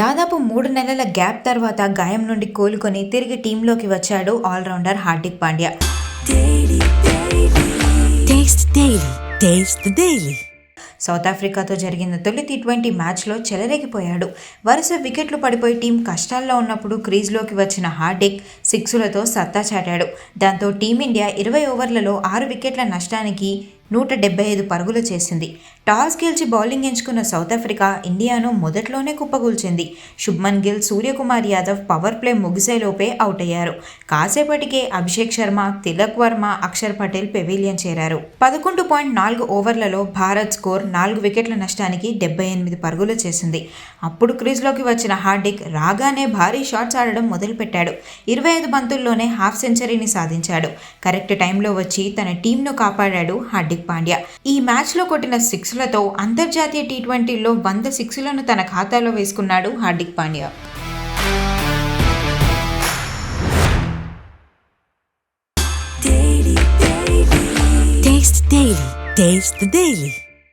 దాదాపు మూడు నెలల గ్యాప్ తర్వాత గాయం నుండి కోలుకొని తిరిగి టీంలోకి వచ్చాడు ఆల్రౌండర్ హార్దిక్ పాండ్యా. సౌత్ ఆఫ్రికాతో జరిగిన తొలి టీ ట్వంటీ మ్యాచ్లో చెలరేగిపోయాడు. వరుస వికెట్లు పడిపోయి టీం కష్టాల్లో ఉన్నప్పుడు క్రీజ్లోకి వచ్చిన హార్దిక్ సిక్సులతో సత్తా చాటాడు. దాంతో టీమిండియా ఇరవై ఓవర్లలో ఆరు వికెట్ల నష్టానికి నూట డెబ్బై ఐదు పరుగులు చేసింది. టాస్ గెలిచి బౌలింగ్ ఎంచుకున్న సౌత్ ఆఫ్రికా ఇండియాను మొదట్లోనే కుప్పగూల్చింది. శుభ్మన్ గిల్ సూర్యకుమార్ యాదవ్ పవర్ ప్లే ముగిసేలోపే అవుట్ అయ్యారు కాసేపటికే అభిషేక్ శర్మ తిలక్ వర్మ అక్షర్ పటేల్ పెవిలియన్ చేరారు. పదకొండు పాయింట్ నాలుగు ఓవర్లలో భారత్ స్కోర్ నాలుగు వికెట్ల నష్టానికి డెబ్బై ఎనిమిది పరుగులు చేసింది. అప్పుడు క్రీజ్లోకి వచ్చిన హార్దిక్ రాగానే భారీ షాట్స్ ఆడడం మొదలుపెట్టాడు. ఇరవై ఐదు బంతుల్లోనే హాఫ్ సెంచరీని సాధించాడు. కరెక్ట్ టైంలో వచ్చి తన టీంను కాపాడాడు హార్దిక్ పాండ్యా ఈ మ్యాచ్లో కొట్టిన సిక్స్లతో అంతర్జాతీయ టీ ట్వంటీలో వంద సిక్స్లను తన ఖాతాలో వేసుకున్నాడు Hardik Pandya Taste Daily. Taste the Daily.